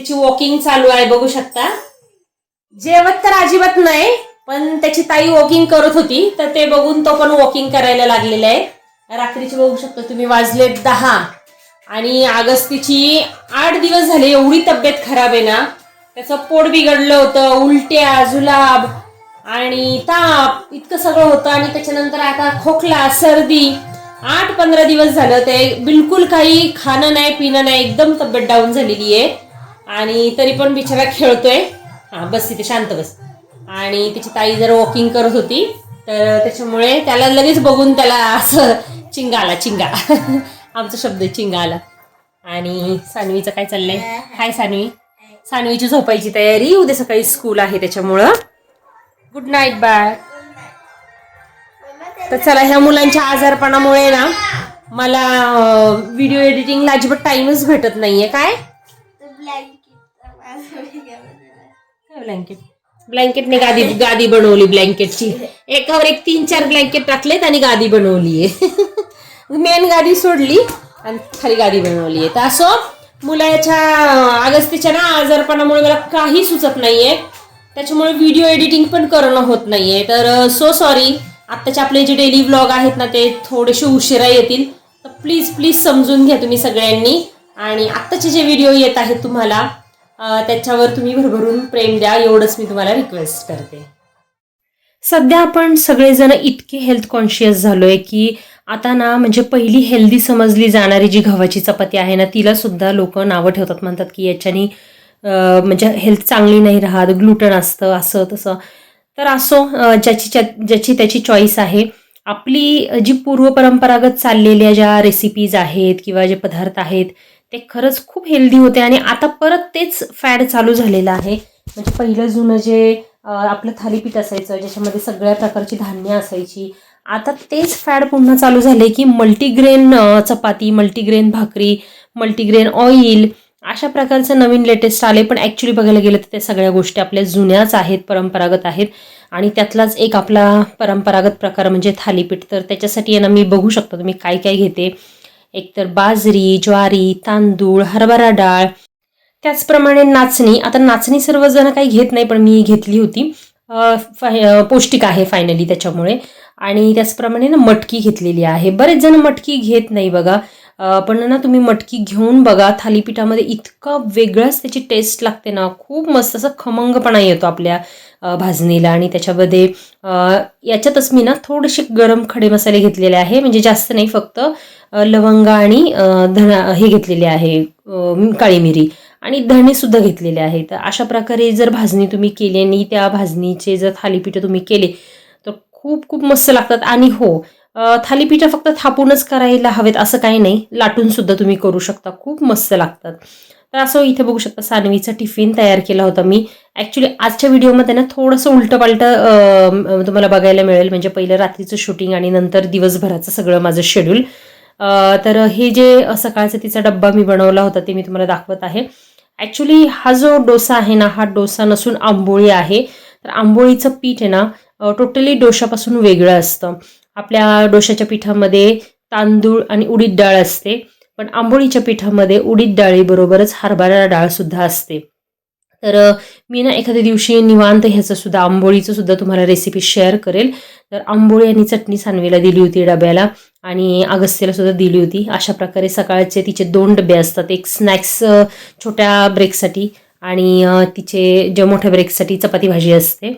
त्याची वॉकिंग चालू आहे बघू शकता. जेवत तर अजिबात नाही पण त्याची ताई वॉकिंग करत होती तर ते बघून तो पण वॉकिंग करायला लागलेला आहे. रात्रीची बघू शकता तुम्ही वाजले दहा. आणि आगस्तीची आठ दिवस झाले एवढी तब्येत खराब आहे ना. त्याचं पोट बिघडलं होतं उलट्या जुलाब आणि ताप इतकं सगळं होतं. आणि त्याच्यानंतर आता खोकला सर्दी आठ पंधरा दिवस झालं ते बिलकुल काही खाणं नाही पिणं नाही एकदम तब्येत डाऊन झालेली आहे. आणि तरी पण बिचारा खेळतोय. हा बस तिथे शांत बस. आणि त्याची ताई जर वॉकिंग करत होती. तर त्याच्यामुळे त्याला लगेच बघून त्याला असं चिंगा आला चिंगा. आमचा शब्द आहे, चिंगा आला आणि सानवीचं काय चाललंय? हाय सानवी. सानवीची झोपायची तयारी. उद्या सकाळी स्कूल आहे त्याच्यामुळं. गुड नाईट बाय तर चला ह्या मुलांच्या आजारपणामुळे ना मला व्हिडिओ एडिटिंगला अजिबात टाइमच भेटत नाहीये. काय? ब्लँकेट ब्लँकेटने गादी गादी बनवली ब्लँकेटची एकावर एक तीन चार ब्लँकेट टाकलेत आणि गादी बनवली आहे मेन गादी सोडली आणि खाली गादी बनवली आहे तर असो मुलाच्या अगस्तीच्या ना आजारपणामुळे मला काही सुचत नाहीये. त्याच्यामुळे व्हिडिओ एडिटिंग पण करणं होत नाहीये. तर सो सॉरी आत्ताचे आपले जे डेली व्लॉग आहेत ना ते थोडेसे उशिरा येतील. तर प्लीज प्लीज समजून घ्या तुम्ही सगळ्यांनी. आणि आत्ताचे जे व्हिडिओ येत आहेत तुम्हाला त्याच्यावर तुम्ही भरभरून प्रेम द्या एवढंच मी तुम्हाला रिक्वेस्ट करते. सध्या आपण सगळेजण इतके हेल्थ कॉन्शियस झालोय की आता ना म्हणजे पहिली हेल्दी समजली जाणारी जी गव्हाची चपाती आहे ना तिला सुद्धा लोक नावं ठेवतात म्हणतात की याच्यानी म्हणजे हेल्थ चांगली नाही राहत ग्लुटन असतं असं तसं. तर असो ज्याची ज्याची त्याची चॉईस आहे. आपली जी पूर्वपरंपरागत चाललेल्या ज्या रेसिपीज आहेत किंवा जे पदार्थ आहेत ते खरंच खूप हेल्दी होते आणि आता परत तेच फॅड चालू झालेलं आहे. म्हणजे पहिलं जुनं जे आपलं थालीपीठ असायचं ज्याच्यामध्ये सगळ्या प्रकारची धान्य असायची आता तेच फॅड पुन्हा चालू झाले की मल्टीग्रेन चपाती मल्टीग्रेन भाकरी मल्टीग्रेन ऑइल अशा प्रकारचं नवीन लेटेस्ट आले पण ॲक्च्युली बघायला गेलं तर त्या सगळ्या गोष्टी आपल्या जुन्याच आहेत परंपरागत आहेत. आणि त्यातलाच एक आपला परंपरागत प्रकार म्हणजे थालीपीठ. तर त्याच्यासाठी यांना मी बघू शकतो तुम्ही काय काय घेते. एकतर बाजरी ज्वारी तांदूळ हरभरा डाळ. त्याचप्रमाणे नाचणी. आता नाचणी सर्वजण काही घेत नाही पण मी घेतली होती. फाय- पौष्टिक आहे फायनली त्याच्यामुळे. आणि त्याचप्रमाणे ना मटकी घेतलेली आहे. बरेच जण मटकी घेत नाही बघा. पण ना तुम्ही मटकी घेऊन बघा. थालीपीठामध्ये इतका वेगळाच त्याची टेस्ट लागते ना. खूप मस्त असं खमंगपणा येतो आपल्या भाजणीला आणि त्याच्यामध्ये याच्यातच मी ना थोडेसे गरम खडे मसाले घेतलेले आहे. म्हणजे जास्त नाही फक्त लवंगा आणि धना हे घेतलेले आहे काळी मिरी आणि धणेसुद्धा घेतलेले आहेत तर अशा प्रकारे जर भाजणी तुम्ही केली आणि त्या भाजणीचे जर थालीपीठं तुम्ही केले तर खूप खूप मस्त लागतात. आणि हो थालीपीठं फक्त थापूनच करायला हवेत असं काही नाही. लाटूनसुद्धा तुम्ही करू शकता. खूप मस्त लागतात. तर असं इथे बघू शकता सानवीचा टिफिन तयार केला होता मी. ॲक्च्युली आजच्या व्हिडिओमध्ये ना थोडंसं उलटं पालटं तुम्हाला बघायला मिळेल. म्हणजे पहिलं रात्रीचं शूटिंग आणि नंतर दिवसभराचं सगळं माझं शेड्यूल तर हे जे सकाळचं सकाळचा तिचा डब्बा मी बनवला होता ते मी तुम्हाला दाखवत आहे. ॲक्च्युली हा जो डोसा आहे ना हा डोसा नसून आंबोळी आहे. तर आंबोळीचं पीठ आहे ना टोटली डोशापासून वेगळं असतं. आपल्या डोशाच्या पिठामध्ये तांदूळ आणि उडीद डाळ असते. पण आंबोळीच्या पिठामध्ये उडीद डाळीबरोबरच हरभरा डाळसुद्धा असते. तर मी ना एखाद्या दिवशी निवांत ह्याचं सुद्धा आंबोळीचं सुद्धा तुम्हाला रेसिपी शेअर करेल. तर आंबोळी आणि चटणी सानवीला दिली होती डब्याला आणि अगस्त्यला सुद्धा दिली होती. अशा प्रकारे सकाळचे तिचे दोन डबे असतात. एक स्नॅक्स छोट्या ब्रेकसाठी आणि तिचे जे मोठ्या ब्रेकसाठी चपाती भाजी असते.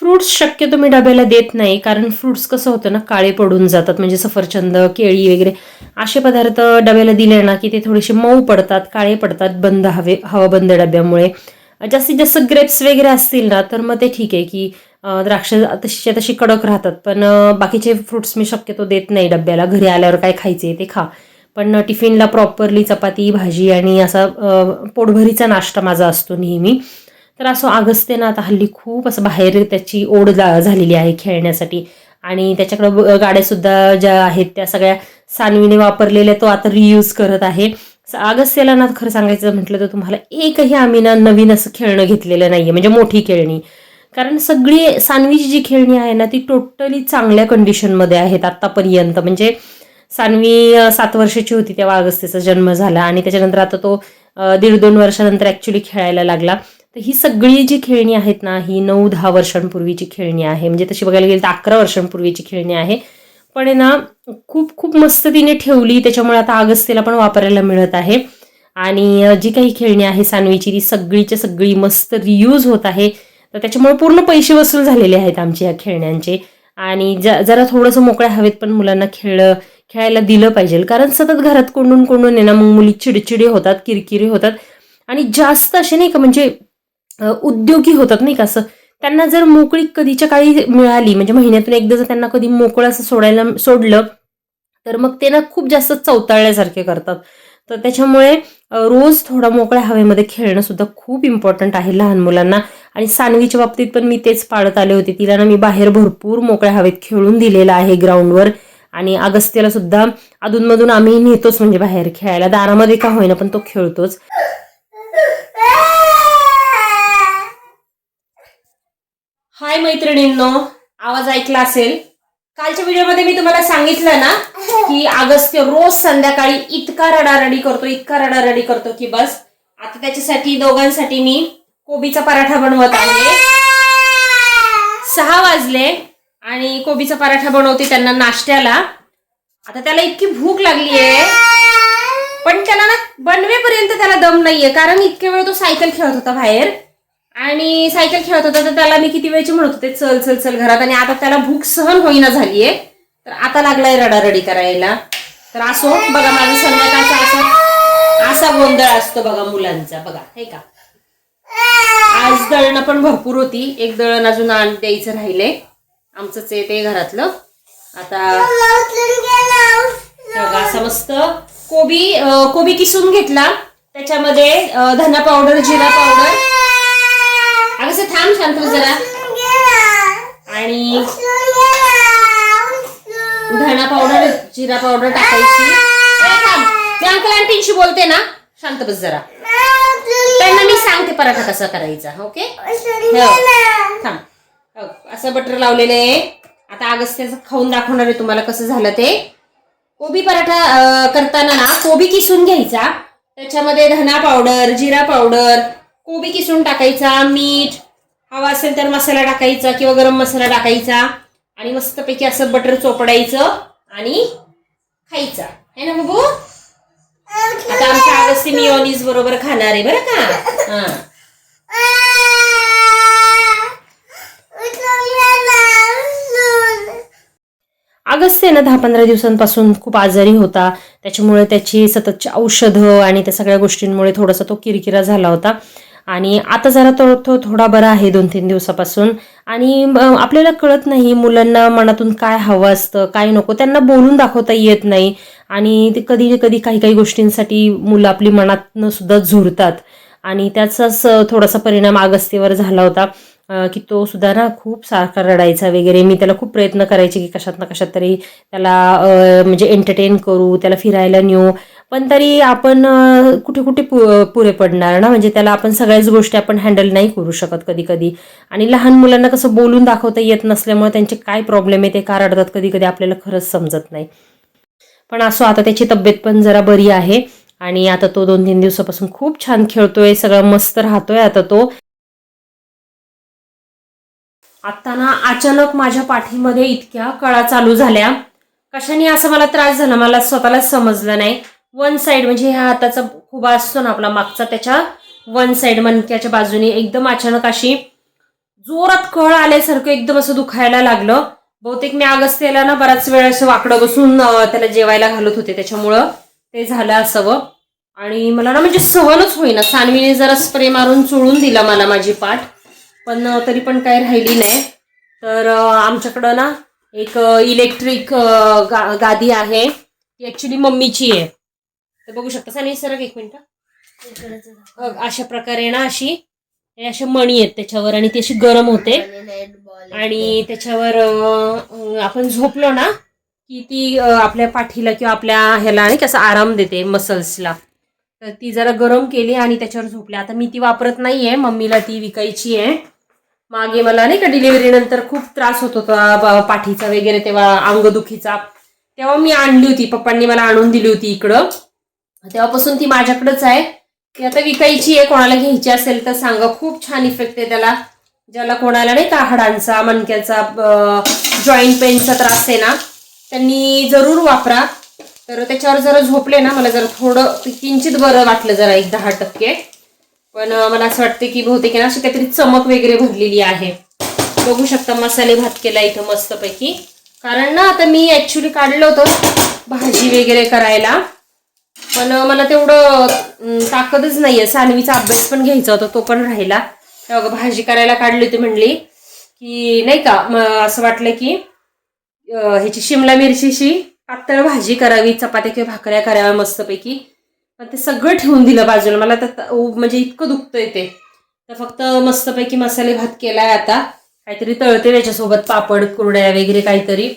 फ्रूट्स शक्यतो मी डब्याला देत नाही कारण फ्रूट्स कसं होतं ना काळे पडून जातात. म्हणजे सफरचंद केळी वगैरे असे पदार्थ डब्याला दिले ना की ते थोडेसे मऊ पडतात काळे पडतात बंद हवे हवा बंद डब्यामुळे. जास्तीत जास्त ग्रेप्स वगैरे असतील ना तर मग ते ठीक आहे की द्राक्ष तशीच्या तशी कडक राहतात. पण बाकीचे फ्रुट्स मी शक्यतो देत नाही डब्याला. घरी आल्यावर काय खायचे ते खा. पण टिफिनला प्रॉपरली चपाती भाजी आणि असा पोटभरीचा नाश्ता माझा असतो नेहमी. तर असं अगस्त्यनाथ आता हल्ली खूप असं बाहेर त्याची ओढ जा- झालेली आहे खेळण्यासाठी. आणि त्याच्याकडं गाड्यासुद्धा ज्या आहेत त्या सगळ्या सानवीने वापरलेल्या तो आता रियूज करत आहे. स- अगस्त्यला ना खरं सांगायचं म्हटलं तर तुम्हाला एकही आम्ही ना नवीन असं खेळणं घेतलेलं नाहीये म्हणजे मोठी खेळणी. कारण सगळी सानवीची जी खेळणी आहे ना ती टोटली चांगल्या कंडिशनमध्ये आहेत आत्तापर्यंत. म्हणजे सानवी सात वर्षाची होती तेव्हा अगस्त्यचा जन्म झाला आणि त्याच्यानंतर आता तो दीड दोन वर्षानंतर ॲक्च्युली खेळायला लागला. तर ही सगळी जी खेळणी आहेत ना ही नऊ दहा वर्षांपूर्वीची खेळणी आहे. म्हणजे तशी बघायला गेली तर अकरा वर्षांपूर्वीची खेळणी आहे. पण आहे ना खूप खूप मस्त तिने ठेवली. त्याच्यामुळे आता अगस्तीला पण वापरायला मिळत आहे. आणि जी काही खेळणी आहे सानवीची ती सगळीच्या सगळी मस्त रियूज होत आहे. तर त्याच्यामुळे पूर्ण पैसे वसूल झालेले आहेत आमच्या ह्या खेळण्यांचे. आणि ज जरा थोडंसं मोकळ्या हवेत पण मुलांना खेळ खेळायला दिलं पाहिजे. कारण सतत घरात कोंडून कोंडून आहे ना मग मुली चिडचिडे होतात किरकिरी होतात. आणि जास्त असे नाही का म्हणजे उद्योगी होतात नाही का असं. त्यांना जर मोकळी कधीच्या काळी मिळाली म्हणजे महिन्यातून एकदा जर त्यांना कधी मोकळं असं सोडायला सोडलं तर मग ते ना खूप जास्त चवताळल्यासारखे करतात. तर त्याच्यामुळे रोज थोडा मोकळ्या हवेमध्ये खेळणं सुद्धा खूप इम्पॉर्टंट आहे लहान मुलांना. आणि सानवीच्या बाबतीत पण मी तेच पाळत आले होते. तिला ना मी बाहेर भरपूर मोकळ्या हवेत खेळून दिलेलं आहे ग्राउंडवर. आणि अगस्त्याला सुद्धा अधूनमधून आम्ही नेतोच म्हणजे बाहेर खेळायला. दारामध्ये का होईना पण तो खेळतोच. हाय मैत्रिणींनो आवाज ऐकला असेल? कालच्या व्हिडिओमध्ये मी तुम्हाला सांगितलं ना की अगस्त्य रोज संध्याकाळी इतका रडारडी करतो इतका रडारडी करतो की बस आता त्याच्यासाठी दोघांसाठी मी कोबीचा पराठा बनवत आहे. सहा वाजले आणि कोबीचा पराठा बनवते त्यांना नाश्त्याला. आता त्याला इतकी भूक लागली आहे पण त्याला ना बनवेपर्यंत त्याला दम नाहीये कारण इतक्या वेळ तो सायकल खेळत होता बाहेर. आणि सायकल खेळत होता तर त्याला मी किती वेळची म्हणत होते चल चल चल घरात. आणि आता त्याला भूक सहन होईना झालीये. तर आता लागलाय रडारडी करायला. तर असो बघा माझं संध्याकाळचा असा असा गोंधळ असतो बघा मुलांचा. बघा हे का? आज दळणं पण भरपूर होती. एक दळण अजून आण द्यायचं राहिले. आमचंच आहे ते घरातलं. आता बघा असं मस्त. कोबी कोबी किसून घेतला. त्याच्यामध्ये धना पावडर जिरा पावडर थांब शांत जरा आणि धना पावडर जिरा पावडर टाकायची. मी अंकल आंटींशी बोलते ना. शांत बस जरा. त्यांना मी सांगते पराठा कसा करायचा ओके हो. थांब. हो, असं बटर लावलेलं आहे. आता अगस्त्याचं खाऊन दाखवणार आहे तुम्हाला कसं झालं ते. कोबी पराठा करताना ना कोबी किसून घ्यायचा. त्याच्यामध्ये धना पावडर जिरा पावडर कोबी किसून टाकायचा मीठ हवा असेल तर मसाला टाकायचा किंवा गरम मसाला टाकायचा. आणि मस्तपैकी असं बटर चोपडायचं आणि खायचा. है ना बाबू? आता आमच्या अगस्ती मिओनीज बरोबर खाणार आहे बरं का? हा. अगस्त्य ना दहा पंधरा दिवसांपासून खूप आजारी होता. त्याच्यामुळे त्याची सततची औषधं आणि त्या सगळ्या गोष्टींमुळे थोडासा तो किरकिरा झाला होता. आणि आता जरा तो तो थोडा बरा आहे दोन तीन दिवसापासून. आणि आपल्याला कळत नाही मुलांना मनातून काय हवं असतं काय नको. त्यांना बोलून दाखवता येत नाही. आणि ते कधी कधी काही काही गोष्टींसाठी मुलं आपली मनातनं सुद्धा झुरतात. आणि त्याचाच थोडासा परिणाम अगस्तीवर झाला होता. की तो सुद्धा ना खूप सारखा रडायचा वगैरे. मी त्याला खूप प्रयत्न करायचे की कशात ना कशात तरी त्याला म्हणजे एंटरटेन करू त्याला फिरायला नेऊ. पण तरी आपण कुठे कुठे पु- पुरे पडणार ना? म्हणजे त्याला आपण सगळ्याच गोष्टी आपण हँडल नाही करू शकत कधी कधी आणि लहान मुलांना कसं बोलून दाखवता येत नसल्यामुळे त्यांचे काय प्रॉब्लेम आहे ते का रडतात कधी कधी आपल्याला खरंच समजत नाही. पण असो आता त्याची तब्येत पण जरा बरी आहे. आणि आता तो दोन तीन दिवसापासून खूप छान खेळतोय सगळं मस्त राहतोय आता तो. आता ना अचानक माझ्या पाठीमध्ये इतक्या कळा चालू झाल्या. कशाने असं मला त्रास झाला मला स्वतःला समजलं नाही. वन साइड म्हणजे ह्या हाताचा खुबा असतो ना आपला मागचा त्याच्या वन साइड मनक्याच्या बाजूने एकदम अचानक अशी जोरात कळ आल्यासारखं एकदम असं दुखायला लागलं. बहुतेक मी अगस्त्याला ना बराच वेळ असं वाकडं बसून त्याला जेवायला घालत होते. त्याच्यामुळं ते झालं असावं आणि मला ना म्हणजे सहनच होईना. सानवीने जरा स्प्रे मारून चोळून दिला मला माझी पाठ. पण तरी पण काही राहिली नाही. तर आमच्याकडं ना एक इलेक्ट्रिक गा गादी आहे. ती ॲक्च्युली मम्मीची आहे. तर बघू शकता. आणि सरक एक मिनिट. अशा प्रकारे ना अशी अशा मणी आहेत त्याच्यावर आणि ती अशी गरम होते. आणि त्याच्यावर आपण झोपलो ना की ती आपल्या पाठीला किंवा आपल्या ह्याला नाही कसं आराम देते मसल्सला तर ती जरा गरम केली आणि त्याच्यावर झोपली आता मी ती वापरत नाहीये. मम्मीला ती विकायची आहे. मागे मला नाही का डिलिव्हरी नंतर खूप त्रास होत होता पाठीचा वगैरे तेव्हा अंगदुखीचा. तेव्हा मी आणली होती पप्पांनी मला आणून दिली होती इकडं. तेव्हापासून ती माझ्याकडेच आहे. ती आता विकायची आहे कोणाला घ्यायची असेल तर सांगा. खूप छान इफेक्ट आहे त्याला. ज्याला कोणाला नाही का हाडांचा मणक्याचा जॉईंट पेनचा त्रास आहे ना त्यांनी जरूर वापरा. तर त्याच्यावर जरा झोपले ना मला जरा थोडं किंचित बरं वाटलं जरा एक दहा टक्के. पण मला असं वाटतं की बहुतेक ना अशी काहीतरी चमक वगैरे भरलेली आहे. बघू शकता मसाले भात केला इथं मस्तपैकी. कारण ना आता मी ॲक्च्युली काढलं होतं भाजी वगैरे करायला. पण मला तेवढं ताकदच ताकदच नाहीये. सानवीचा अभ्यास पण घ्यायचा होता तो पण राहिला. तेव्हा भाजी करायला काढली होती म्हणली की नाही का असं वाटलं की ह्याची शिमला मिरचीशी पातळ भाजी करावी चपात्या किंवा भाकऱ्या कराव्या मस्तपैकी. पण ते सगळं ठेवून दिलं बाजूला. मला तर त- म्हणजे इतकं दुखतंय ते. तर फक्त मस्तपैकी मसाले भात केलाय आता. काहीतरी तळते त्याच्यासोबत पापड कुरड्या वगैरे काहीतरी.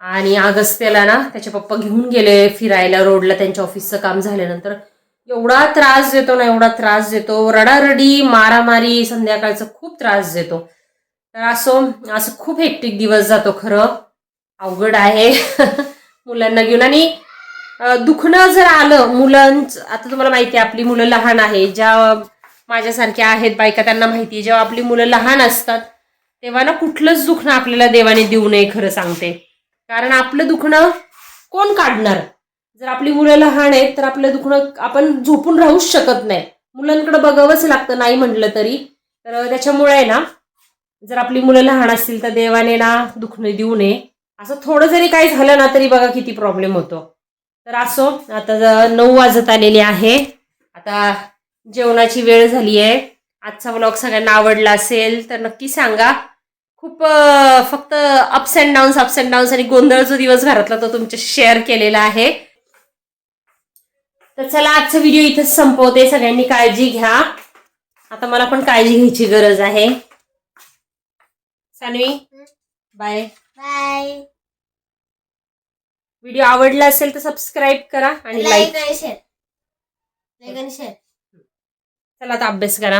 आणि अगस्त्याला ना त्याचे पप्पा घेऊन गेले फिरायला रोडला. त्यांच्या ऑफिसचं काम झाल्यानंतर एवढा त्रास देतो ना एवढा त्रास देतो. रडारडी मारामारी संध्याकाळचा खूप त्रास देतो. तर असो असं खूप हेक्टिक दिवस जातो खरं. अवघड आहे. मुलांना घेऊन आणि दुखणं जर आलं मुलांच आता तुम्हाला माहिती आहे आपली मुलं लहान आहे ज्या माझ्यासारख्या आहेत बायका त्यांना माहिती आहे जेव्हा आपली मुलं लहान असतात तेव्हा ना कुठलंच दुखणं आपल्याला देवाने देऊ नये खरं सांगते. कारण आपलं दुखणं कोण काढणार? जर आपली मुलं लहान आहेत तर आपलं दुखणं आपण झोपून राहूच शकत नाही. मुलांकडे बघावंच लागतं नाही म्हटलं तरी. तर त्याच्यामुळे आहे ना जर आपली मुलं लहान असतील तर देवाने ना दुखणं देऊ नये. असं थोडं जरी काही झालं ना तरी बघा किती प्रॉब्लेम होतो. तर असो आता नऊ वाजत आलेले आहे. आता जेवणाची वेळ झाली आहे आजचा व्लॉग सगळ्यांना आवडला असेल तर नक्की सांगा. खूप फक्त ups and downs ups and downs आणि गोंधळ जो दिवस घरातला तो तुमच्याशी शेअर केलेला आहे. तर चला आजचा व्हिडिओ इथेच संपवते. सगळ्यांनी काळजी घ्या. आता मला पण काळजी घ्यायची गरज आहे. सानवी बाय बाय व्हिडिओ आवडला असेल तर सबस्क्राईब करा आणि लाईक शेअर शेअर चला आता अभ्यास करा.